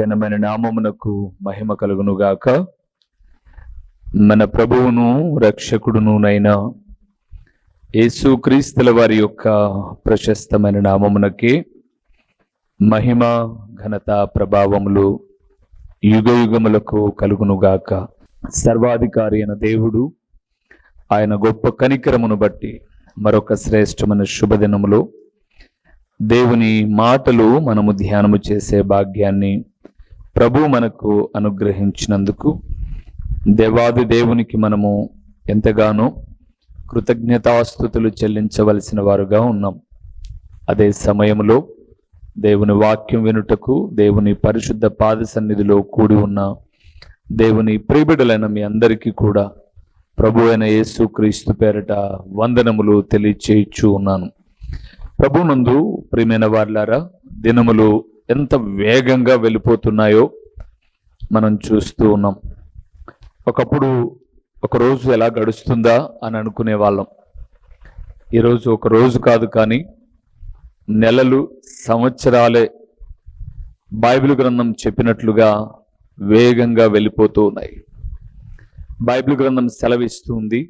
ఘనమైన నామమునకు మహిమ కలుగునుగాక. మన ప్రభువును రక్షకుడునునైనా యేసుక్రీస్తుల వారి యొక్క ప్రశస్తమైన నామమునకి మహిమ ఘనత ప్రభావములు యుగ యుగములకు కలుగునుగాక. సర్వాధికారి అయిన దేవుడు ఆయన గొప్ప కనికరమును బట్టి మరొక శ్రేష్టమైన శుభదినములో దేవుని మాటలు మనము ధ్యానము చేసే భాగ్యాన్ని ప్రభు మనకు అనుగ్రహించినందుకు దేవాది దేవునికి మనము ఎంతగానో కృతజ్ఞతాస్థుతులు చెల్లించవలసిన వారుగా ఉన్నాం. అదే సమయంలో దేవుని వాక్యం వినుటకు దేవుని పరిశుద్ధ పాద సన్నిధిలో కూడి ఉన్న దేవుని ప్రియబిడలైన మీ అందరికీ కూడా ప్రభు అయిన యేసు క్రీస్తు పేరట వందనములు తెలియచేయచ్చు ఉన్నాను. ప్రభునందు ప్రియమైన వార్లారా దినములు ఎంత వేగంగా వెళ్ళిపోతున్నాయో మనం చూస్తూ ఉన్నాం. ఒకప్పుడు ఒక రోజు ఎలా గడుస్తుందా అని అనుకునే వాళ్ళం. ఈరోజు ఒక రోజు కాదు కానీ నెలలు సంవత్సరాలే బైబిల్ గ్రంథం చెప్పినట్లుగా వేగంగా వెళ్ళిపోతూ ఉన్నాయి. బైబిల్ గ్రంథం సెలవిస్తుంది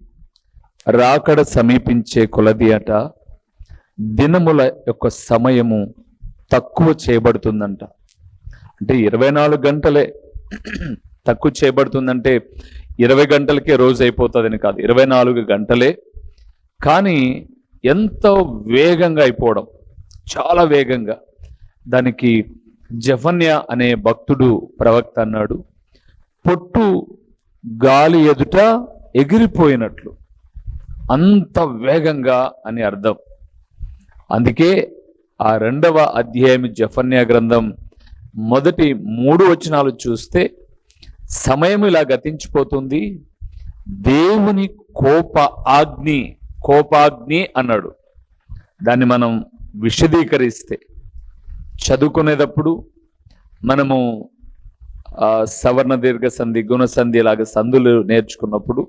రాకడ సమీపించే కొలది అట దినముల యొక్క సమయము తక్కువ చేయబడుతుందంట. అంటే ఇరవై నాలుగు గంటలే తక్కువ చేయబడుతుందంటే ఇరవై గంటలకే రోజు అయిపోతుందని కాదు ఇరవై నాలుగు గంటలే. కానీ ఎంతో వేగంగా అయిపోవడం చాలా వేగంగా. దానికి జఫన్య అనే భక్తుడు ప్రవక్త అన్నాడు పొట్టు గాలి ఎదుట ఎగిరిపోయినట్లు అంత వేగంగా అని అర్థం. అందుకే ఆ రెండవ అధ్యాయం జఫన్యా గ్రంథం మొదటి మూడు వచనాలు చూస్తే సమయం ఇలా గతించిపోతుంది. దేవుని కోప ఆగ్ని కోపాగ్ని అన్నాడు. దాన్ని మనం విశదీకరిస్తే చదువుకునేటప్పుడు మనము సవర్ణ దీర్ఘ సంధి గుణ సంధి లాగా సంధులు నేర్చుకున్నప్పుడు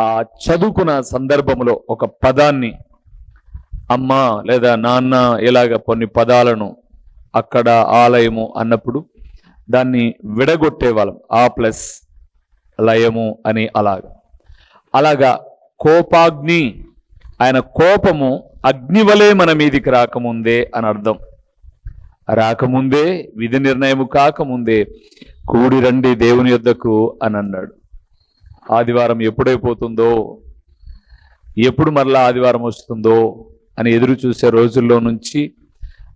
ఆ చదువుకున్న సందర్భంలో ఒక పదాన్ని అమ్మ లేదా నాన్న ఇలాగ కొన్ని పదాలను అక్కడ ఆలయము అన్నప్పుడు దాన్ని విడగొట్టే వాళ్ళం ఆ ప్లస్ లయము అని అలాగ. అలాగా కోపాగ్ని ఆయన కోపము అగ్ని వలె మన మీదికి రాకముందే అని అర్థం. రాకముందే విధి నిర్ణయము కాకముందే కూడి రండి దేవుని యొద్దకు అని అన్నాడు. ఆదివారం ఎప్పుడైపోతుందో? ఎప్పుడు మరలా ఆదివారం వస్తుందో? అని ఎదురు చూసే రోజుల్లో నుంచి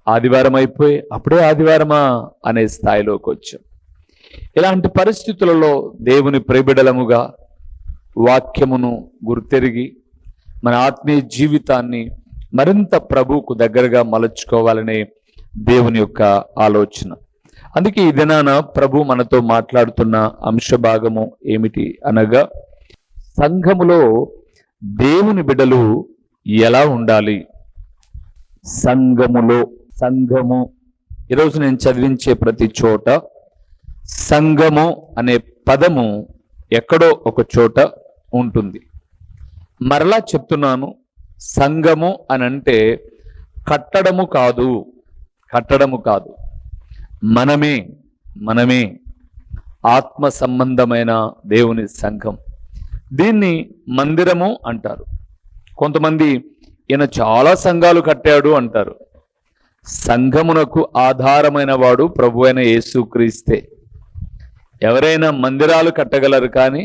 ఆదివారం అయిపోయి అప్పుడే ఆదివారమా అనే స్థాయిలోకి వచ్చాం. ఇలాంటి పరిస్థితులలో దేవుని ప్రేబిడలముగా వాక్యమును గుర్తెరిగి మన ఆత్మీయ జీవితాన్ని మరింత ప్రభువుకు దగ్గరగా మలచుకోవాలనే దేవుని యొక్క ఆలోచన. అందుకే ఈ దినాన ప్రభు మనతో మాట్లాడుతున్న అంశ భాగము ఏమిటి అనగా సంఘములో దేవుని బిడ్డలు ఎలా ఉండాలి? సంఘములో సంఘము. ఈరోజు నేను చదివించే ప్రతి చోట సంఘము అనే పదము ఎక్కడో ఒక చోట ఉంటుంది. మరలా చెప్తున్నాను సంఘము అని అంటే కట్టడము కాదు కట్టడము కాదు. మనమే మనమే ఆత్మ సంబంధమైన దేవుని సంఘం. దీన్ని మందిరము అంటారు. కొంతమంది ఈయన చాలా సంఘాలు కట్టాడు అంటారు. సంఘమునకు ఆధారమైన వాడు ప్రభు అయిన యేసుక్రీస్తే ఎవరైనా మందిరాలు కట్టగలరు కానీ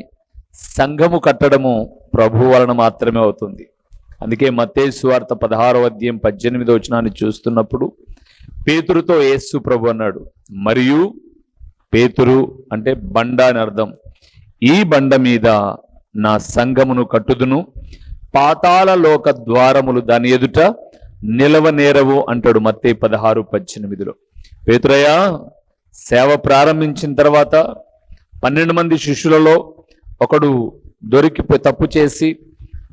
సంఘము కట్టడము ప్రభు వలన మాత్రమే అవుతుంది. అందుకే మతేసు వార్త పదహారవ అధ్యాయం పద్దెనిమిదో వచనాన్ని చూస్తున్నప్పుడు పేతురుతో యేసు ప్రభు అన్నాడు మరియు పేతురు అంటే బండ అని అర్థం. ఈ బండ మీద నా సంఘమును కట్టుదును. పాతాల లోక ద్వారములు దాని ఎదుట నిలవనేరవు అంటాడు మత్తే పదహారు పద్దెనిమిదిలో. పేతురయ్య సేవ ప్రారంభించిన తర్వాత పన్నెండు మంది శిష్యులలో ఒకడు దొరికిపోయి తప్పు చేసి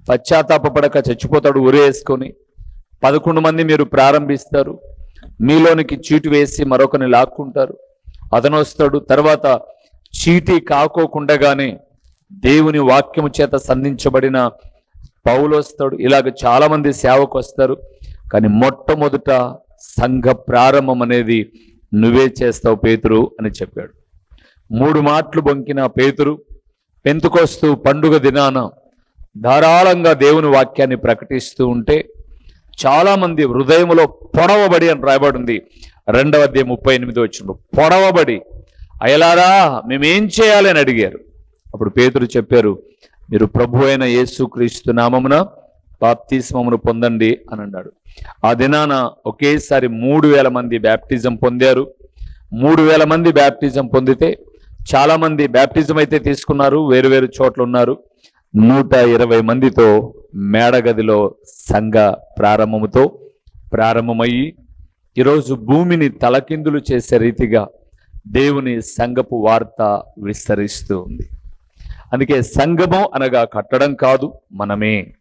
పశ్చాత్తాపపడక చచ్చిపోతాడు ఉరేసుకొని పదకొండు మంది మీరు ప్రారంభిస్తారు. మీలోనికి చీటు వేసి మరొకరిని లాక్కుంటారు. అతను వస్తాడు. తర్వాత చీటీ కాకోకుండగానే దేవుని వాక్యము చేత సంధించబడిన పౌలు వస్తాడు ఇలాగ చాలామంది సేవకు వస్తారు కానీ మొట్టమొదట సంఘ ప్రారంభం అనేది నువ్వే చేస్తావు పేతురు అని చెప్పాడు. మూడు మాటలు బొంకిన పేతురు పెంతుకొస్తూ పండుగ దినాన ధారాళంగా దేవుని వాక్యాన్ని ప్రకటిస్తూ ఉంటే చాలామంది హృదయంలో పొడవబడి అని రాయబడింది. రెండవ అధ్యాయం ముప్పై ఎనిమిది వచ్చిన పొడవబడి అయలారా మేమేం చేయాలి? అని అడిగారు. అప్పుడు పేతురు చెప్పారు మీరు ప్రభు అయిన యేసుక్రీస్తు నామమున బాప్తిస్మమును పొందండి అని అన్నాడు. ఆ దినాన ఒకేసారి మూడు వేల మంది బ్యాప్టిజం పొందారు. మూడు వేల మంది బ్యాప్టిజం పొందితే చాలామంది బ్యాప్టిజం అయితే తీసుకున్నారు వేరు వేరు చోట్ల ఉన్నారు. నూట ఇరవై మందితో మేడగదిలో సంఘ ప్రారంభముతో ప్రారంభమయ్యి ఈరోజు భూమిని తలకిందులు చేసే రీతిగా దేవుని సంఘపు వార్త విస్తరిస్తూ ఉంది. అందుకే సంగమం అనగా కట్టడం కాదు మనమే.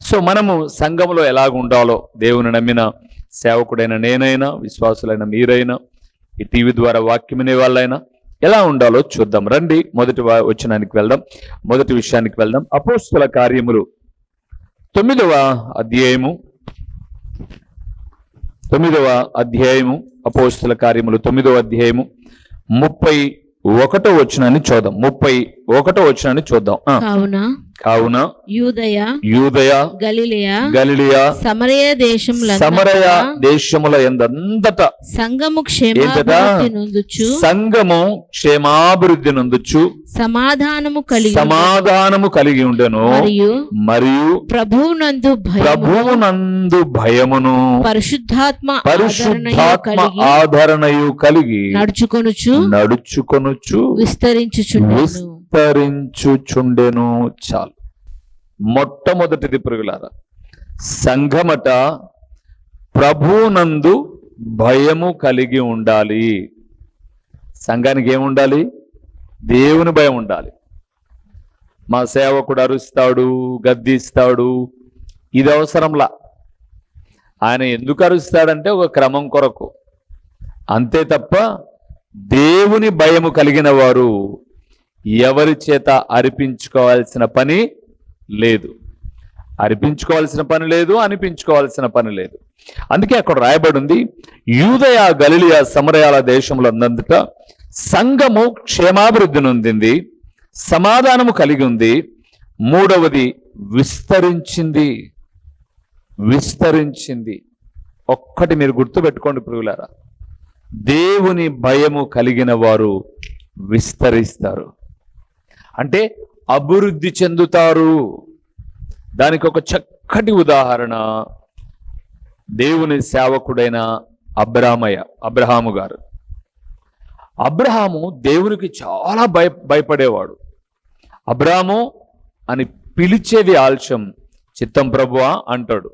సో మనము సంఘములో ఎలాగ ఉండాలో దేవుని నమ్మిన సేవకుడైన నేనైనా విశ్వాసులైన మీరైనా ఈ టీవీ ద్వారా వాక్యమనే వాళ్ళైనా ఎలా ఉండాలో చూద్దాం. రండి మొదటి వచనానికి వెళ్దాం. మొదటి విషయానికి వెళ్దాం. అపోస్తుల కార్యములు తొమ్మిదవ అధ్యాయము. తొమ్మిదవ అధ్యాయము అపోస్తుల కార్యములు తొమ్మిదవ అధ్యాయము ముప్పై ఒకటో వచనాన్ని చూద్దాం. ముప్పై ఒకటో వచ్చినాన్ని చూద్దాం. కావున కావున యూదయ యూదయ గలిలయ గలిలియా సమరయ దేశముల సమరయ దేశముల ఎందంతట సంఘము క్షేమాభివృద్ధి నొందుచు సంఘము క్షేమాభివృద్ధి నందుచు సమాధానము కలిగి సమాధానము కలిగి ఉండెను మరియు మరియు ప్రభువునందు ప్రభువునందు భయమును పరిశుద్ధాత్మ పరిశుద్ధాత్మ కలిగి ఆదరణయు కలిగి నడుచుకొనుచు నడుచుకొనుచు విస్తరించుచుండెను విస్తరించుచుండెను చాలు. మొట్టమొదటిది పురుగులారా సంఘమట ప్రభునందు భయము కలిగి ఉండాలి. సంఘానికి ఏముండాలి దేవుని భయం ఉండాలి. మా సేవకుడు అరుస్తాడు గద్దిస్తాడు ఇది అవసరంలా. ఆయన ఎందుకు అరుస్తాడంటే ఒక క్రమం కొరకు. అంతే తప్ప దేవుని భయము కలిగిన వారు ఎవరి చేత అర్పించుకోవాల్సిన పని లేదు. అర్పించుకోవాల్సిన పని లేదు అనిపించుకోవాల్సిన పని లేదు. అందుకే అక్కడ రాయబడి ఉంది యూదయ గలిలియా సమరయాల దేశంలో అందంతట సంఘము క్షేమాభివృద్ధి నొందింది సమాధానము కలిగి ఉంది. మూడవది విస్తరించింది. విస్తరించింది. ఒక్కటి మీరు గుర్తుపెట్టుకోండి ప్రియులారా. దేవుని భయము కలిగిన వారు విస్తరిస్తారు. అంటే అభివృద్ధి చెందుతారు. దానికి ఒక చక్కటి ఉదాహరణ. దేవుని సేవకుడైన అబ్రామయ్య అబ్రహాము గారు. అబ్రహాము దేవునికి చాలా భయ భయపడేవాడు. అబ్రాము అని పిలిచేది ఆలస్యం. చిత్తం ప్రభువా అంటాడు.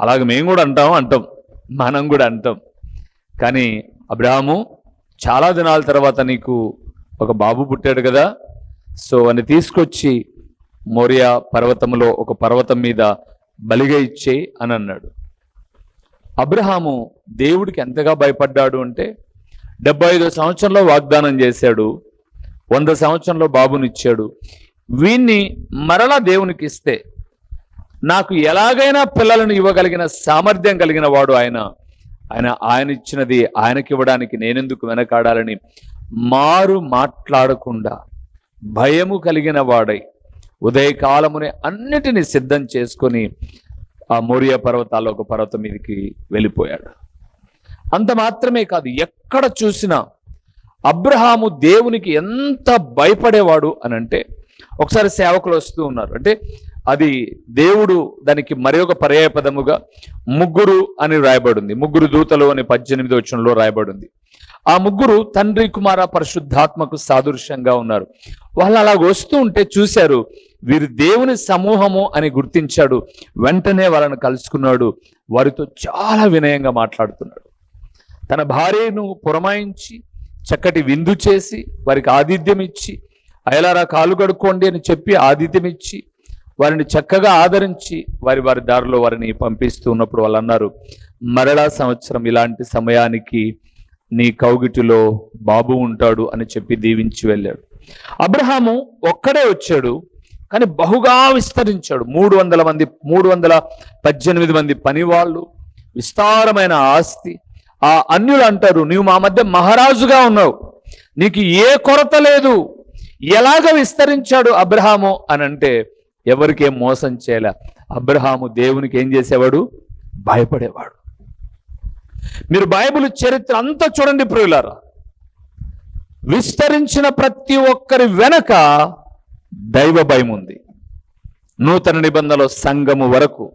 అలాగే మేము కూడా అంటాం అంటాం. మనం కూడా అంటాం. కానీ అబ్రాహము చాలా దినాల తర్వాత నీకు ఒక బాబు పుట్టాడు కదా. సో అని తీసుకొచ్చి మోరియా పర్వతంలో ఒక పర్వతం మీద బలిగా ఇచ్చే అని అన్నాడు. అబ్రహాము దేవుడికి ఎంతగా భయపడ్డాడు అంటే డెబ్బై ఐదో సంవత్సరంలో వాగ్దానం చేశాడు వంద సంవత్సరంలో బాబునిచ్చాడు. వీన్ని మరలా దేవునికి ఇస్తే నాకు ఎలాగైనా పిల్లలను ఇవ్వగలిగిన సామర్థ్యం కలిగిన వాడు ఆయన. ఆయన ఆయన ఇచ్చినది ఆయనకి ఇవ్వడానికి నేనెందుకు వెనకాడాలని మారు మాట్లాడకుండా భయము కలిగిన వాడై ఉదయకాలమునే అన్నిటినీ సిద్ధం చేసుకొని ఆ మోరియా పర్వతాల్లో ఒక పర్వతం మీదకి వెళ్ళిపోయాడు. అంత మాత్రమే కాదు ఎక్కడ చూసినా అబ్రహాము దేవునికి ఎంత భయపడేవాడు అని అంటే ఒకసారి సేవకులు వస్తూ ఉన్నారు. అంటే అది దేవుడు దానికి మరి ఒక పర్యాయపదముగా ముగ్గురు అని రాయబడింది ముగ్గురు దూతలు అని పద్దెనిమిది రాయబడి రాయబడింది ఆ ముగ్గురు తండ్రి కుమార పరిశుద్ధాత్మకు సాదృశ్యంగా ఉన్నారు. వాళ్ళు అలా వస్తూ ఉంటే చూశారు వీరు దేవుని సమూహము అని గుర్తించాడు. వెంటనే వాళ్ళని కలుసుకున్నాడు. వారితో చాలా వినయంగా మాట్లాడుతున్నాడు. తన భార్యను పురమాయించి చక్కటి విందు చేసి వారికి ఆతిథ్యం ఇచ్చి అయలారా కాలు కడుక్కోండి అని చెప్పి ఆతిథ్యం ఇచ్చి వారిని చక్కగా ఆదరించి వారి వారి దారిలో వారిని పంపిస్తూ ఉన్నప్పుడు వాళ్ళు అన్నారు మరలా సంవత్సరం ఇలాంటి సమయానికి నీ కౌగిటిలో బాబు ఉంటాడు అని చెప్పి దీవించి వెళ్ళాడు. అబ్రహాము ఒక్కడే వచ్చాడు కానీ బహుగా విస్తరించాడు. మూడు వందల మంది మూడు వందల పద్దెనిమిది మంది పనివాళ్ళు విస్తారమైన ఆస్తి. ఆ అన్యులు అంటారు నీవు మా మధ్య మహారాజుగా ఉన్నావు. నీకు ఏ కొరత లేదు. ఎలాగ విస్తరించాడు అబ్రహాము? అని అంటే ఎవరికేం మోసం చేయలే? అబ్రహాము దేవునికి ఏం చేసేవాడు? భయపడేవాడు. మీరు బైబిల్ చరిత్ర అంతా చూడండి ప్రియులారా. విస్తరించిన ప్రతి ఒక్కరి వెనక దైవ భయం ఉంది. నూతన నిబంధనలో సంఘము వరకు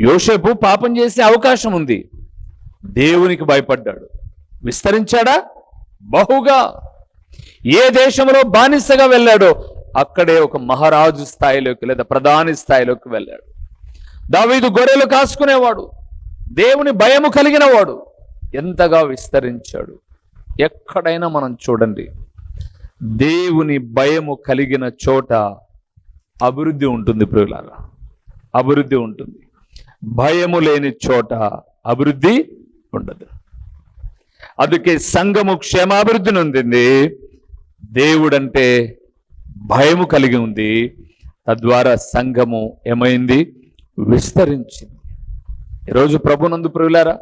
యోసేపు పాపం చేసే అవకాశం ఉంది. దేవునికి భయపడ్డాడు. విస్తరించాడా? బహుగా. ఏ దేశంలో బానిసగా వెళ్ళాడో అక్కడే ఒక మహారాజు స్థాయిలోకి లేదా ప్రధాని స్థాయిలోకి వెళ్ళాడు. దావీదు గొర్రెలు కాసుకునేవాడు. దేవుని భయము కలిగిన వాడు ఎంతగా విస్తరించాడు? ఎక్కడైనా మనం చూడండి. దేవుని భయము కలిగిన చోట అభివృద్ధి ఉంటుంది ప్రియులారా. అభివృద్ధి ఉంటుంది. భయము లేని చోట అభివృద్ధి ఉండదు. అందుకే సంఘము క్షేమాభివృద్ధి నొందింది. దేవుడంటే భయము కలిగి ఉంది. తద్వారా సంఘము ఏమైంది? విస్తరించింది. ఈరోజు ప్రభునందు ప్రియులారా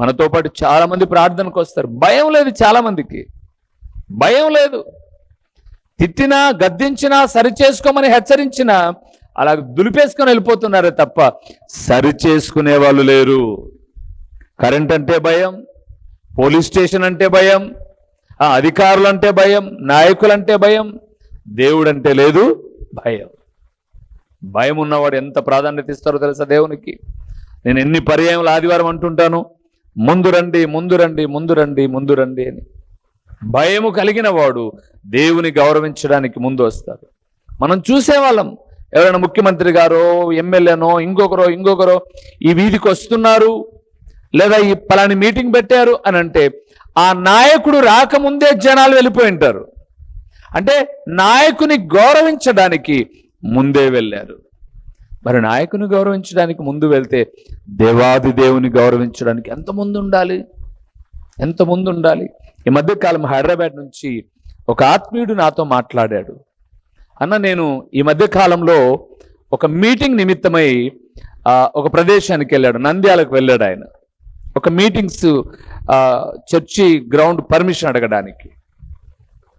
మనతో పాటు చాలా మంది ప్రార్థనకు వస్తారు. భయం లేదు చాలా మందికి భయం లేదు. తిట్టినా గద్దించినా సరి చేసుకోమని హెచ్చరించినా అలా దులిపేసుకొని వెళ్ళిపోతున్నారే తప్ప సరి చేసుకునే వాళ్ళు లేరు. కరెంట్ అంటే భయం పోలీస్ స్టేషన్ అంటే భయం అధికారులు అంటే భయం నాయకులంటే భయం దేవుడు అంటే లేదు భయం. భయం ఉన్నవాడు ఎంత ప్రాధాన్యత ఇస్తారో తెలుసా దేవునికి? నేను ఎన్ని పర్యాయములు ఆదివారం అంటుంటాను? ముందు రండి ముందు రండి ముందు రండి ముందు రండి అని. భయము కలిగిన వాడు దేవుని గౌరవించడానికి ముందు వస్తాడు. మనం చూసేవాళ్ళం. ఎవరైనా ముఖ్యమంత్రి గారో ఎమ్మెల్యేనో ఇంకొకరో ఇంకొకరో ఈ వీధికి వస్తున్నారు లేదా ఈ పలాని మీటింగ్ పెట్టారు అని అంటే ఆ నాయకుడు రాకముందే జనాలు వెళ్ళిపోయి ఉంటారు. అంటే నాయకుని గౌరవించడానికి ముందే వెళ్ళారు. మరి నాయకుని గౌరవించడానికి ముందు వెళ్తే దేవాది దేవుని గౌరవించడానికి ఎంత ముందు ఉండాలి ఎంత ముందు ఉండాలి ఈ మధ్యకాలం హైదరాబాద్ నుంచి ఒక ఆత్మీయుడు నాతో మాట్లాడాడు. అన్న నేను ఈ మధ్యకాలంలో ఒక మీటింగ్ నిమిత్తమై ఒక ప్రదేశానికి వెళ్ళాడు. నంద్యాలకు వెళ్ళాడు ఆయన. ఒక మీటింగ్స్ చర్చి గ్రౌండ్ పర్మిషన్ అడగడానికి.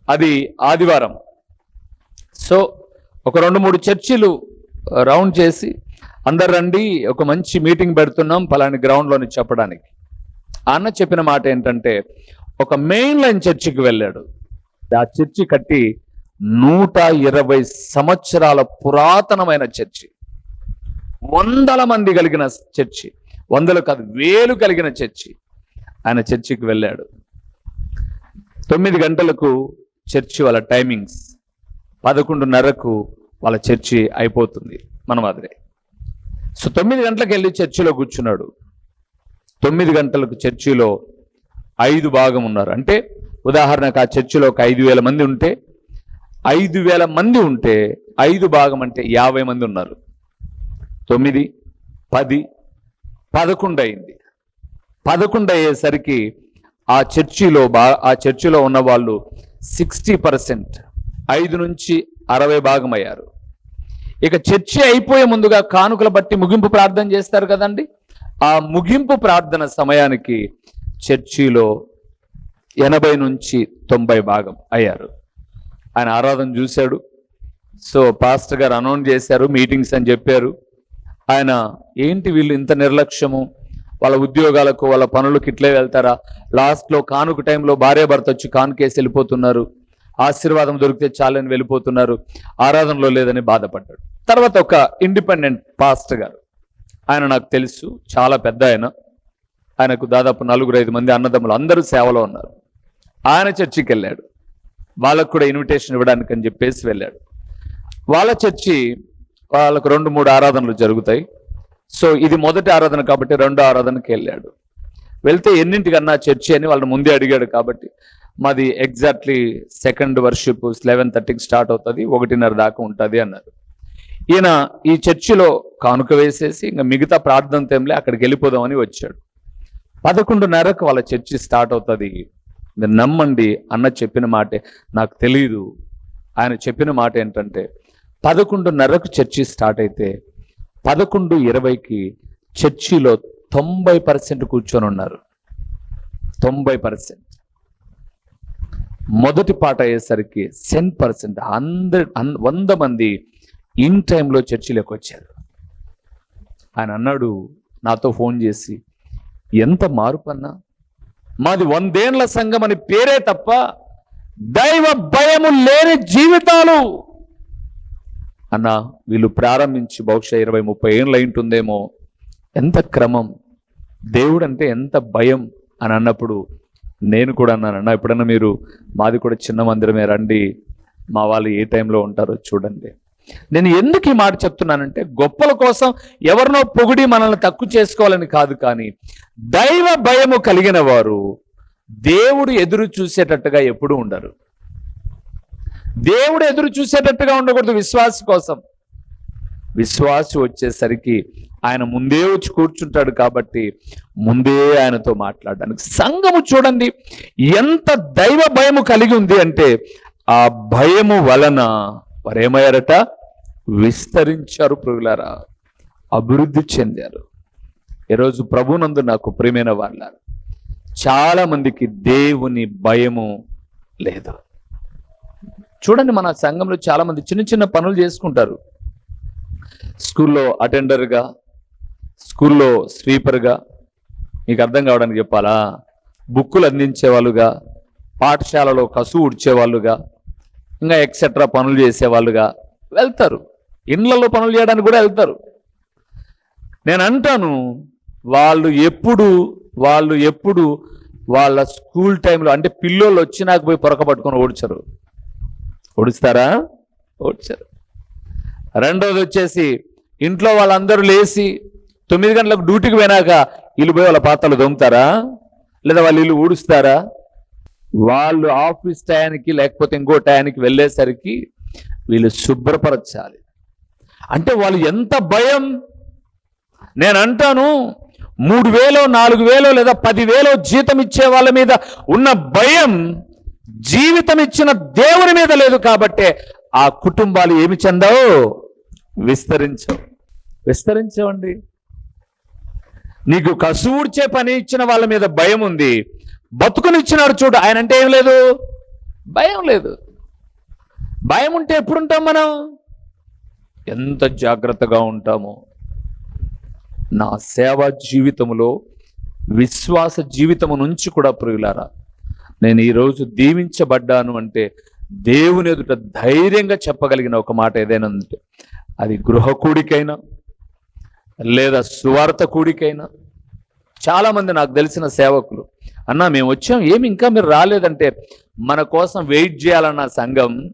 అది ఆదివారం. సో ఒక రెండు మూడు చర్చిలు రౌండ్ చేసి అందరు రండి ఒక మంచి మీటింగ్ పెడుతున్నాం పలాని గ్రౌండ్లోని చెప్పడానికి. అన్న చెప్పిన మాట ఏంటంటే ఒక మెయిన్ లైన్ చర్చికి వెళ్ళాడు. ఆ చర్చి కట్టి నూట ఇరవై సంవత్సరాల పురాతనమైన చర్చి. వందల మంది కలిగిన చర్చి. వందలు కాదు వేలు కలిగిన చర్చి. ఆయన చర్చికి వెళ్ళాడు. తొమ్మిది గంటలకు చర్చి వాళ్ళ టైమింగ్స్ పదకొండున్నరకు వాళ్ళ చర్చి అయిపోతుంది మన మాదిరే. సో తొమ్మిది గంటలకు వెళ్ళి చర్చిలో కూర్చున్నాడు. తొమ్మిది గంటలకు చర్చిలో ఐదు భాగం ఉన్నారు. అంటే ఉదాహరణకు ఆ చర్చిలో ఒక ఐదు వేల మంది ఉంటే ఐదు వేల మంది ఉంటే ఐదు భాగం అంటే యాభై మంది ఉన్నారు. తొమ్మిది పది పదకొండు అయింది. పదకొండు అయ్యేసరికి ఆ చర్చిలో బా ఆ చర్చిలో ఉన్న వాళ్ళు సిక్స్టీ పర్సెంట్ ఐదు నుంచి అరవై భాగం అయ్యారు ఇక చర్చి అయిపోయే ముందుగా కానుకల బట్టి ముగింపు ప్రార్థన చేస్తారు కదండి. ఆ ముగింపు ప్రార్థన సమయానికి చర్చిలో ఎనభై నుంచి తొంభై భాగం అయ్యారు. ఆయన ఆరాధన చూశాడు. సో పాస్టర్ గారు అనౌన్స్ చేశారు మీటింగ్స్ అని చెప్పారు. ఆయన ఏంటి వీళ్ళు ఇంత నిర్లక్ష్యము? వాళ్ళ ఉద్యోగాలకు వాళ్ళ పనులకు ఇట్లే వెళ్తారా? లాస్ట్లో కానుక టైంలో భార్యాభర్త వచ్చి కానుకేసి వెళ్ళిపోతున్నారు. ఆశీర్వాదం దొరికితే చాలని వెళ్ళిపోతున్నారు. ఆరాధనలో లేదని బాధపడ్డాడు. తర్వాత ఒక ఇండిపెండెంట్ పాస్టర్ గారు. ఆయన నాకు తెలుసు చాలా పెద్ద ఆయన. ఆయనకు దాదాపు నలుగురు ఐదు మంది అన్నదమ్ములు అందరూ సేవలో ఉన్నారు. ఆయన చర్చికి వెళ్ళాడు. వాళ్ళకు కూడా ఇన్విటేషన్ ఇవ్వడానికి అని చెప్పేసి వెళ్ళాడు. వాళ్ళ చర్చి వాళ్ళకు రెండు మూడు ఆరాధనలు జరుగుతాయి. సో ఇది మొదటి ఆరాధన కాబట్టి రెండో ఆరాధనకి వెళ్ళాడు. వెళ్తే ఎన్నింటికన్నా చర్చి అని వాళ్ళని ముందే అడిగాడు కాబట్టి మాది ఎగ్జాక్ట్లీ సెకండ్ వర్షిప్ లెవెన్ థర్టీకి స్టార్ట్ అవుతుంది ఒకటిన్నర దాకా ఉంటుంది అన్నారు. ఈయన ఈ చర్చిలో కానుక వేసేసి ఇంకా మిగతా ప్రార్థన టైంలో అక్కడికి వెళ్ళిపోదామని వచ్చాడు. పదకొండున్నరకు వాళ్ళ చర్చి స్టార్ట్ అవుతుంది. మీరు నమ్మండి అన్న చెప్పిన మాటే నాకు తెలియదు ఆయన చెప్పిన మాట ఏంటంటే పదకొండున్నరకు చర్చి స్టార్ట్ అయితే పదకొండు ఇరవైకి చర్చిలో తొంభై పర్సెంట్ కూర్చొని ఉన్నారు. తొంభై పర్సెంట్. మొదటి పాట అయ్యేసరికి సెన్ పర్సెంట్ హండ్రెడ్ వంద మంది ఇన్ టైంలో చర్చిలోకి వచ్చారు. ఆయన అన్నాడు నాతో ఫోన్ చేసి ఎంత మార్పు అన్నా? మాది వందేండ్ల సంఘం అని పేరే తప్ప దైవ భయము లేని జీవితాలు. అన్న వీళ్ళు ప్రారంభించి బహుశా ఇరవై ముప్పై ఏళ్ళు అయింటుందేమో. ఎంత క్రమం? దేవుడు అంటే ఎంత భయం? అని అన్నప్పుడు నేను కూడా అన్నాను అన్న ఎప్పుడన్నా మీరు మాది కూడా చిన్న మందిరమే రండి మా వాళ్ళు ఏ టైంలో ఉంటారో చూడండి. నేను ఎందుకు ఈ మాట చెప్తున్నానంటే గొప్పల కోసం ఎవరినో పొగిడి మనల్ని తక్కువ చేసుకోవాలని కాదు కానీ దైవ భయము కలిగిన వారు దేవుడు ఎదురు చూసేటట్టుగా ఎప్పుడూ ఉండరు. దేవుడు ఎదురు చూసేటట్టుగా ఉండకూడదు విశ్వాస కోసం. విశ్వాసి వచ్చేసరికి ఆయన ముందే వచ్చి కూర్చుంటాడు కాబట్టి ముందే ఆయనతో మాట్లాడడానికి. సంఘము చూడండి ఎంత దైవ భయము కలిగి ఉంది అంటే ఆ భయము వలన వారేమయ్యారట? విస్తరించారు ప్రభులారా అభివృద్ధి చెందారు. ఈరోజు ప్రభునందు నాకు ప్రియమైన వాళ్ళ చాలా మందికి దేవుని భయము లేదు. చూడండి మన సంఘంలో చాలా మంది చిన్న చిన్న పనులు చేసుకుంటారు. స్కూల్లో అటెండర్గా స్కూల్లో స్వీపర్గా మీకు అర్థం కావడానికి చెప్పాలా? బుక్కులు అందించే వాళ్ళుగా పాఠశాలలో కసువు ఉడిచేవాళ్ళుగా ఇంకా ఎక్సెట్రా పనులు చేసేవాళ్ళుగా వెళ్తారు. ఇండ్లలో పనులు చేయడానికి కూడా వెళ్తారు. నేను అంటాను వాళ్ళు ఎప్పుడు వాళ్ళు ఎప్పుడు వాళ్ళ స్కూల్ టైంలో అంటే పిల్లోళ్ళు వచ్చినాక పోయి పొరక పట్టుకొని ఓడిచారు. ఓడిస్తారా? ఓడ్చారు. రెండోది వచ్చేసి ఇంట్లో వాళ్ళందరూ లేచి తొమ్మిది గంటలకు డ్యూటీకి పోయినాక వీళ్ళు పోయి వాళ్ళ పాత్రలు దొంగతారా? లేదా వాళ్ళు ఇల్లు ఊడుస్తారా? వాళ్ళు ఆఫీస్ టయానికి లేకపోతే ఇంకో టయానికి వెళ్ళేసరికి వీళ్ళు శుభ్రపరచాలి. అంటే వాళ్ళు ఎంత భయం? నేను అంటాను మూడు వేలో నాలుగు వేలో లేదా పదివేలో జీతం ఇచ్చే వాళ్ళ మీద ఉన్న భయం జీవితం ఇచ్చిన దేవుని మీద లేదు కాబట్టే ఆ కుటుంబాలు ఏమి చెందావు? విస్తరించవు. విస్తరించవండి. నీకు కసూడ్చే పని ఇచ్చిన వాళ్ళ మీద భయం ఉంది. బతుకునిచ్చినాడు చూడు ఆయన అంటే ఏం లేదు? భయం లేదు. భయం ఉంటే ఎప్పుడుంటాం మనం? ఎంత జాగ్రత్తగా ఉంటామో. నా సేవా జీవితంలో విశ్వాస జీవితము నుంచి కూడా ప్రియులారా నేను ఈరోజు దీవించబడ్డాను అంటే దేవుని ఎదుట ధైర్యంగా చెప్పగలిగిన ఒక మాట ఏదైనా ఉందంటే అది గృహ కూడికైనా లేదా సువార్త కూడికైనా. చాలామంది నాకు తెలిసిన సేవకులు అన్నా మేము వచ్చాం ఏమి ఇంకా మీరు రాలేదంటే మన కోసం వెయిట్ చేయాలన్న సంఘం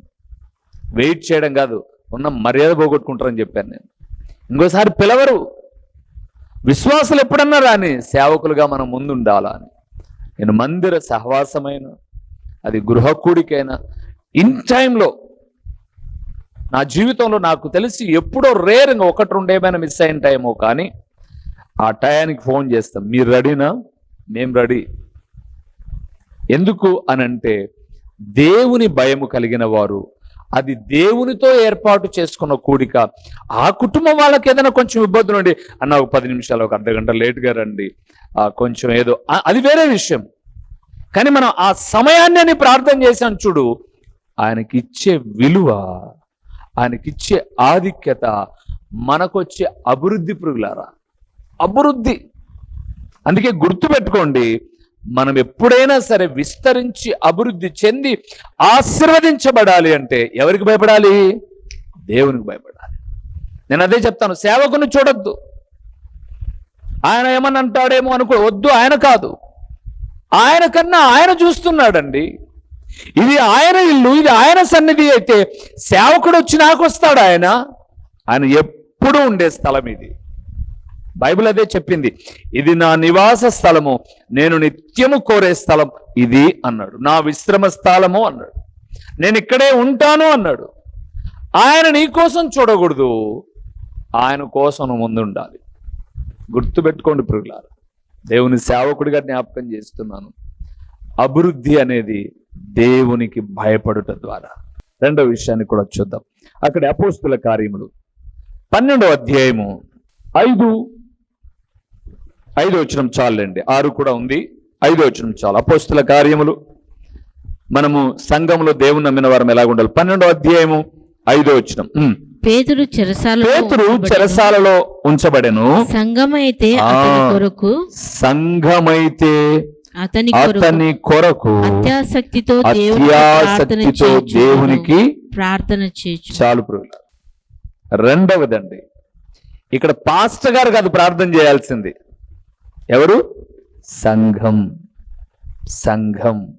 వెయిట్ చేయడం కాదు ఉన్న మర్యాద పోగొట్టుకుంటారని చెప్పాను నేను. ఇంకోసారి పిలవరు. విశ్వాసులు ఎప్పుడన్నా రాని సేవకులుగా మనం ముందుండాలా అని. నేను మందిర సహవాసమైన అది గృహ కూడికైనా ఇన్ టైంలో నా జీవితంలో నాకు తెలిసి ఎప్పుడో రేరుగా ఒకటి రెండేమైనా మిస్ అయిన టైమో కానీ ఆ టయానికి ఫోన్ చేస్తాం. మీరు రెడీనా? మేం రెడీ. ఎందుకు అనంటే దేవుని భయము కలిగిన వారు అది దేవునితో ఏర్పాటు చేసుకున్న కూడిక. ఆ కుటుంబం వాళ్ళకి ఏదైనా కొంచెం ఇబ్బందులు ఉండి అన్న ఒక పది నిమిషాలు ఒక అర్ధ గంట లేట్గా రండి. కొంచెం ఏదో అది వేరే విషయం. కానీ మనం ఆ సమయాన్ని ప్రార్థన చేసాం చూడు ఆయనకి ఇచ్చే విలువ ఆయనకిచ్చే ఆధిక్యత మనకొచ్చే అభివృద్ధి పురుగులారా అభివృద్ధి. అందుకే గుర్తుపెట్టుకోండి మనం ఎప్పుడైనా సరే విస్తరించి అభివృద్ధి చెంది ఆశీర్వదించబడాలి అంటే ఎవరికి భయపడాలి? దేవునికి భయపడాలి. నేను అదే చెప్తాను సేవకుని చూడొద్దు. ఆయన ఏమని అంటాడేమో అనుకో వద్దు ఆయన కాదు. ఆయన కన్నా ఆయన చూస్తున్నాడండి. ఇది ఆయన ఇల్లు ఇది ఆయన సన్నిధి అయితే సేవకుడు వచ్చి నాకు వస్తాడు ఆయన. ఆయన ఎప్పుడూ ఉండే స్థలం ఇది. బైబిల్ అదే చెప్పింది ఇది నా నివాస స్థలము నేను నిత్యము కోరే స్థలం ఇది అన్నాడు. నా విశ్రమ స్థలము అన్నాడు. నేను ఇక్కడే ఉంటాను అన్నాడు. ఆయన నీ కోసం చూడకూడదు ఆయన కోసం ముందుండాలి. ముందు ఉండాలి గుర్తుపెట్టుకోండి ప్రియులారా దేవుని సేవకుడిగా జ్ఞాపకం చేస్తున్నాను. అభివృద్ధి అనేది దేవునికి భయపడుట ద్వారా. రెండో విషయాన్ని కూడా చూద్దాం. అక్కడ అపోస్తుల కార్యములు. పన్నెండవ అధ్యాయము. ఐదు ఐదు వచ్చిన చాలండి. ఆరు కూడా ఉంది. ఐదో వచ్చిన చాలా. అపోస్తుల కార్యములు. మనము సంఘంలో దేవుని నమ్మిన వారం ఎలా ఉండాలి? పన్నెండో అధ్యాయము ఐదో వచ్చిన పేతురు చెరసాలలో పేతురు. చెరసాలలో ఉంచబడెను. సంఘమైతే కొరకు సంఘమైతే అతని కొరకు అతని కొరకు అత్యాసక్తితో దేవునికి ప్రార్థన అత్యాసక్తితో. దేవునికి ప్రార్థన చేయొచ్చు చాలు రెండవదండి ఇక్కడ పాస్టర్ గారు కాదు ప్రార్థన చేయాల్సింది. ఎవరు? సంఘం. సంఘం.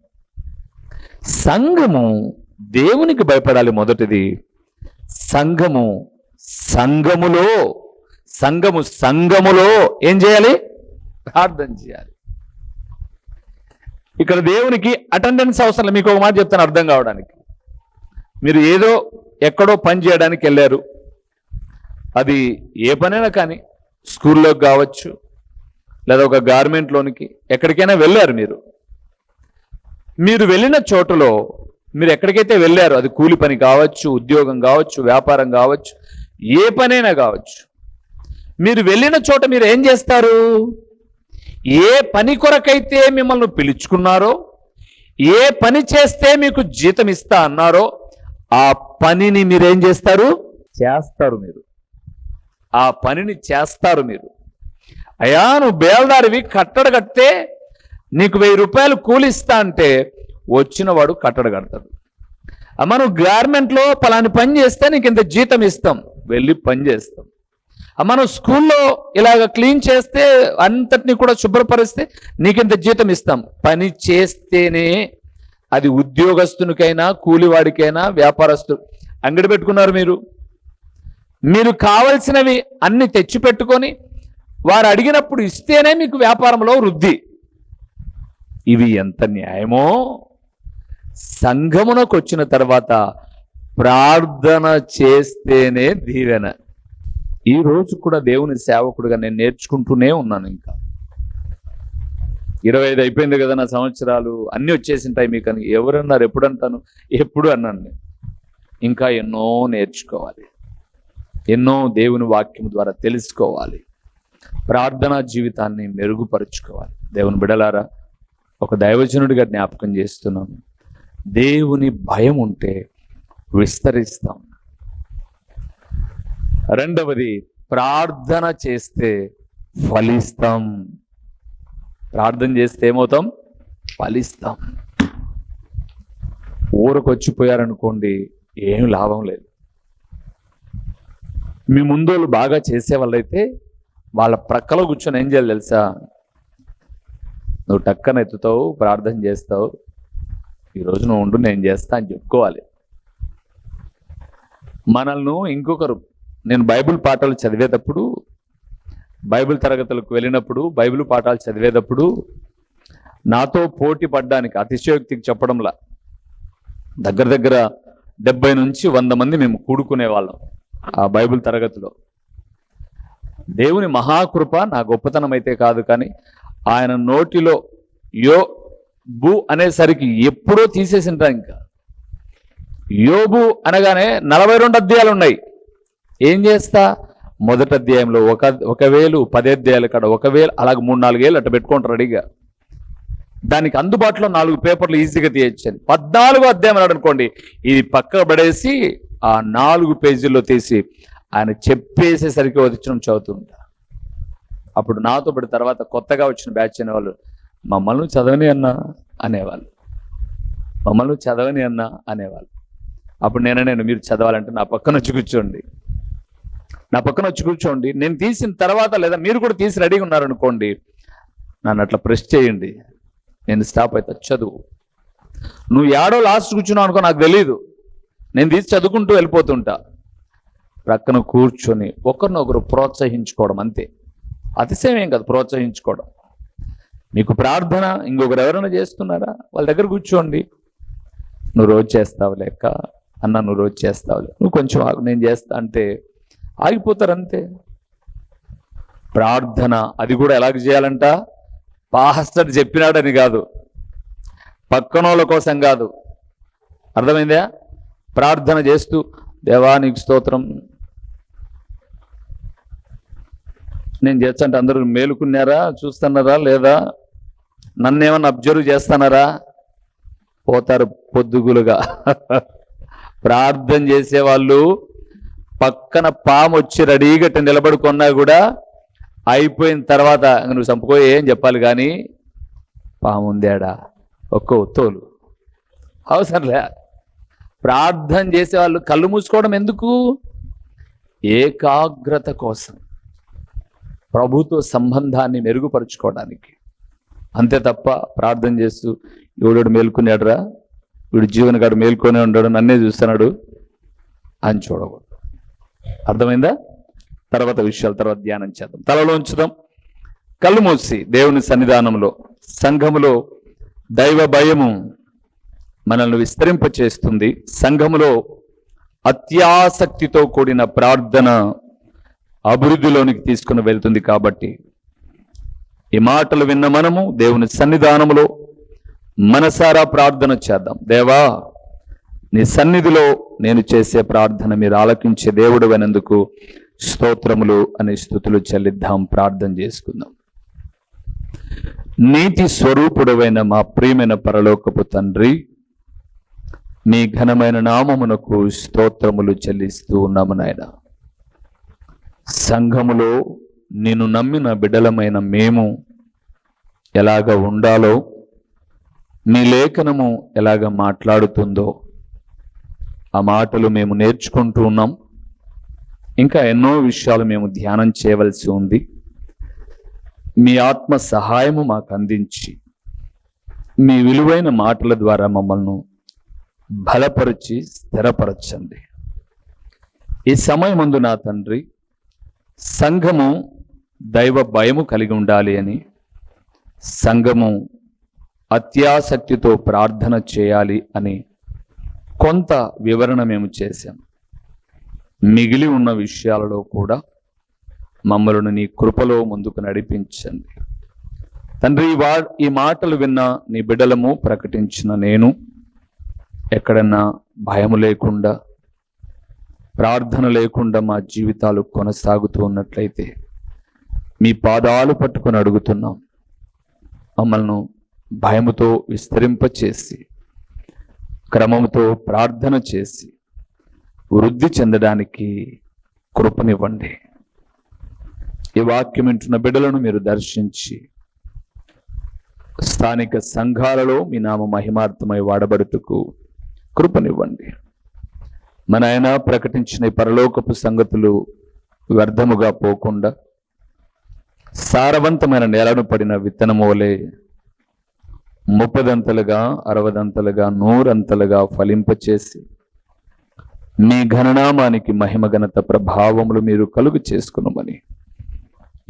సంఘము దేవునికి భయపడాలి మొదటిది. సంఘము సంఘములో సంఘము సంఘములో ఏం చేయాలి? ప్రార్థన చేయాలి. ఇక్కడ దేవునికి అటెండెన్స్ అవసరం మీకు ఒక మాట చెప్తాను అర్థం కావడానికి. మీరు ఏదో ఎక్కడో పని చేయడానికి వెళ్ళారు. అది ఏ పనైనా కానీ స్కూల్లోకి కావచ్చు లేదా ఒక గార్మెంట్లోనికి ఎక్కడికైనా వెళ్ళారు మీరు. మీరు వెళ్ళిన చోటులో మీరు ఎక్కడికైతే వెళ్ళారో అది కూలి పని కావచ్చు ఉద్యోగం కావచ్చు వ్యాపారం కావచ్చు ఏ పనైనా కావచ్చు మీరు వెళ్ళిన చోట మీరు ఏం చేస్తారు? ఏ పని కొరకైతే మిమ్మల్ని పిలుచుకున్నారో ఏ పని చేస్తే మీకు జీతం ఇస్తా అన్నారో ఆ పనిని మీరేం చేస్తారు? చేస్తారు మీరు. ఆ పనిని చేస్తారు మీరు. అయ్యా నువ్వు బేల్దారివి కట్టడ కడితే నీకు వెయ్యి రూపాయలు కూలిస్తా అంటే వచ్చిన వాడు కట్టడ కడతాడు. అమ్మ నువ్వు గార్మెంట్లో పలాని పని చేస్తే నీకు ఇంత జీతం ఇస్తాం. వెళ్ళి పని చేస్తాం. మనం స్కూల్లో ఇలాగ క్లీన్ చేస్తే అంతటిని కూడా శుభ్రపరిస్తే నీకింత జీతం ఇస్తాం. పని చేస్తేనే అది ఉద్యోగస్తునికైనా కూలివాడికైనా వ్యాపారస్తు అంగడి పెట్టుకున్నారు మీరు. మీరు కావలసినవి అన్ని తెచ్చి పెట్టుకొని వారు అడిగినప్పుడు ఇస్తేనే మీకు వ్యాపారంలో వృద్ధి. ఇవి ఎంత న్యాయమో? సంఘమునకు వచ్చిన తర్వాత ప్రార్థన చేస్తేనే దీవెన. ఈ రోజు కూడా దేవుని సేవకుడుగా నేను నేర్చుకుంటూనే ఉన్నాను ఇంకా. ఇరవై ఐదు అయిపోయింది కదా నా సంవత్సరాలు. అన్నీ వచ్చేసింటాయి మీకు అని. ఎవరన్నారు? ఎప్పుడు అంటాను ఎప్పుడు అన్నాను నేను. ఇంకా ఎన్నో నేర్చుకోవాలి. ఎన్నో దేవుని వాక్యం ద్వారా తెలుసుకోవాలి. ప్రార్థనా జీవితాన్ని మెరుగుపరుచుకోవాలి. దేవుని బిడలారా ఒక దైవజనుడిగా జ్ఞాపకం చేస్తున్నాను. దేవుని భయం ఉంటే విస్తరిస్తాం. రెండవది ప్రార్థన చేస్తే ఫలిస్తాం. ప్రార్థన చేస్తే ఏమవుతాం? ఫలిస్తాం. ఊరకొచ్చిపోయారనుకోండి ఏం లాభం లేదు. మీ ముందోళ్ళు బాగా చేసే వాళ్ళైతే వాళ్ళ ప్రక్కలో కూర్చొని ఏం చేయాలి తెలుసా? నువ్వు టక్కన ఎత్తుతావు ప్రార్థన చేస్తావు ఈరోజు నువ్వు ఉండు నేను చేస్తా అని చెప్పుకోవాలి. మనల్ని ఇంకొకరు నేను బైబిల్ పాఠాలు చదివేటప్పుడు బైబిల్ తరగతులకు వెళ్ళినప్పుడు బైబిల్ పాఠాలు చదివేటప్పుడు నాతో పోటీ పడ్డానికి అతిశయోక్తికి చెప్పడంలా దగ్గర దగ్గర డెబ్బై నుంచి వంద మంది మేము కూడుకునే వాళ్ళం ఆ బైబిల్ తరగతిలో. దేవుని మహాకృప నా గొప్పతనం అయితే కాదు కానీ ఆయన నోటిలో యో బు అనేసరికి ఎప్పుడో తీసేసింటా ఇంకా. యోబు అనగానే నలభై రెండు అధ్యాయాలు ఉన్నాయి. ఏం చేస్తా? మొదటి అధ్యాయంలో ఒక ఒకవేళ పది అధ్యాయాలు కాడ ఒకవేళ అలాగే మూడు నాలుగేళ్ళు అట్ట పెట్టుకుంటారు రెడీగా. దానికి అందుబాటులో నాలుగు పేపర్లు ఈజీగా తీయచ్చని. పద్నాలుగో అధ్యాయం అన్నాడు అనుకోండి ఇది పక్క పడేసి ఆ నాలుగు పేజీల్లో తీసి ఆయన చెప్పేసేసరికి వచ్చిన చదువుతుంటా అప్పుడు నాతో పడి తర్వాత కొత్తగా వచ్చిన బ్యాచ్ అనేవాళ్ళు మమ్మల్ని చదవని అన్నా? అనేవాళ్ళు. మమ్మల్ని చదవని అన్నా? అనేవాళ్ళు. అప్పుడు నేను నేను మీరు చదవాలంటే నా పక్కన వచ్చి కూర్చోండి. నా పక్కన వచ్చి కూర్చోండి. నేను తీసిన తర్వాత లేదా మీరు కూడా తీసి రెడీగా ఉన్నారనుకోండి నన్ను అట్లా ప్రెస్ చేయండి. నేను స్టాప్ అవుతా చదువు. నువ్వు ఏడో లాస్ట్ కూర్చున్నావు అనుకో నాకు తెలియదు నేను తీసి చదువుకుంటూ వెళ్ళిపోతుంటా. ప్రక్కన కూర్చొని ఒకరినొకరు ప్రోత్సహించుకోవడం అంతే. అతిశయం ఏం కాదు ప్రోత్సహించుకోవడం. మీకు ప్రార్థన ఇంకొకరు ఎవరైనా చేస్తున్నారా? వాళ్ళ దగ్గర కూర్చోండి. నువ్వు రోజు చేస్తావు లేక అన్న నువ్వు రోజు చేస్తావు నువ్వు కొంచెం నేను చేస్తా అంటే ఆగిపోతారు అంతే ప్రార్థన అది కూడా ఎలాగ చేయాలంట? పాస్టర్ చెప్పినాడని కాదు. పక్కనోళ్ళ కోసం కాదు. అర్థమైందా? ప్రార్థన చేస్తూ దేవానికి స్తోత్రం. నేను చేస్తాంటే అందరూ మేలుకున్నారా? చూస్తున్నారా లేదా? నన్నేమన్నా అబ్జర్వ్ చేస్తున్నారా? పోతారు పొద్దుగులుగా. ప్రార్థన చేసేవాళ్ళు పక్కన పాము వచ్చి రెడీగా నిలబడుకున్నా కూడా అయిపోయిన తర్వాత నువ్వు చంపుకో ఏం చెప్పాలి కానీ పాము ఉందేడా ఒక్కో తోలు అవసరంలే ప్రార్థన చేసేవాళ్ళు కళ్ళు మూసుకోవడం ఎందుకు? ఏకాగ్రత కోసం. ప్రభుతో సంబంధాన్ని మెరుగుపరుచుకోవడానికి. అంతే తప్ప ప్రార్థన చేస్తూ ఎవడోడు మేల్కొన్నాడురా? వీడు జీవనగాడు మేల్కొనే ఉన్నాడు నన్నే చూస్తున్నాడు అని చూడకూడదు. అర్థమైందా? తర్వాత విషయాలు తర్వాత ధ్యానం చేద్దాం. తలలో ఉంచుదాం. కళ్ళు మూసి దేవుని సన్నిధానంలో సంఘములో దైవ భయము మనల్ని విస్తరింపచేస్తుంది. సంఘములో అత్యాసక్తితో కూడిన ప్రార్థన అభివృద్ధిలోనికి తీసుకుని వెళ్తుంది కాబట్టి ఈ మాటలు విన్న మనము దేవుని సన్నిధానములో మనసారా ప్రార్థన చేద్దాం. దేవా నీ సన్నిధిలో నేను చేసే ప్రార్థన మీరు ఆలకించే దేవుడు అయినందుకు స్తోత్రములు అనే స్థుతులు చెల్లిద్దాం ప్రార్థన చేసుకుందాం. నీతి స్వరూపుడవైన మా ప్రియమైన పరలోకపు తండ్రి నీ ఘనమైన నామమునకు స్తోత్రములు చెల్లిస్తూ ఉన్నాము నాయన. సంఘములో నిన్ను నమ్మిన బిడ్డలమైన మేము ఎలాగ ఉండాలో నీ లేఖనము ఎలాగ మాట్లాడుతుందో ఆ మాటలు మేము నేర్చుకుంటూ ఉన్నాం. ఇంకా ఎన్నో విషయాలు మేము ధ్యానం చేయవలసి ఉంది. మీ ఆత్మ సహాయము మాకు అందించి మీ విలువైన మాటల ద్వారా మమ్మల్ని బలపరిచి స్థిరపరచండి. ఈ సమయం ముందు నా తండ్రి సంఘము దైవ భయము కలిగి ఉండాలి అని సంఘము అత్యాసక్తితో ప్రార్థన చేయాలి అని కొంత వివరణ మేము చేశాం. మిగిలి ఉన్న విషయాలలో కూడా మమ్మల్ని నీ కృపలో ముందుకు నడిపించండి. తండ్రి వా ఈ మాటలు విన్న నీ బిడ్డలము ప్రకటించిన నేను ఎక్కడన్నా భయము లేకుండా ప్రార్థన లేకుండా మా జీవితాలు కొనసాగుతూ ఉన్నట్లయితే మీ పాదాలు పట్టుకొని అడుగుతున్నాం. మమ్మల్ని భయముతో విస్తరింపచేసి క్రమముతో ప్రార్థన చేసి వృద్ధి చెందడానికి కృపనివ్వండి. ఈ వాక్యం వింటున్న బిడ్డలను మీరు దర్శించి స్థానిక సంఘాలలో మీ నామ మహిమార్థమై వాడబడుటకు కృపనివ్వండి. మన ఆయన ప్రకటించిన పరలోకపు సంగతులు వ్యర్థముగా పోకుండా సారవంతమైన నేలను పడిన విత్తనము ముప్పదంతలుగా అరవదంతలుగా నూరంతలుగా ఫలింపచేసి మీ ఘననామానికి మహిమ ఘనత ప్రభావములు మీరు కలుగు చేసుకునమని.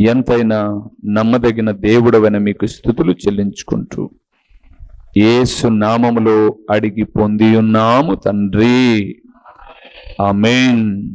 ఎంతైనా నమ్మదగిన దేవుడవని మీకు స్థుతులు చెల్లించుకుంటూ ఏసు నామములో అడిగి పొందియున్నాము తండ్రి. ఆమెన్.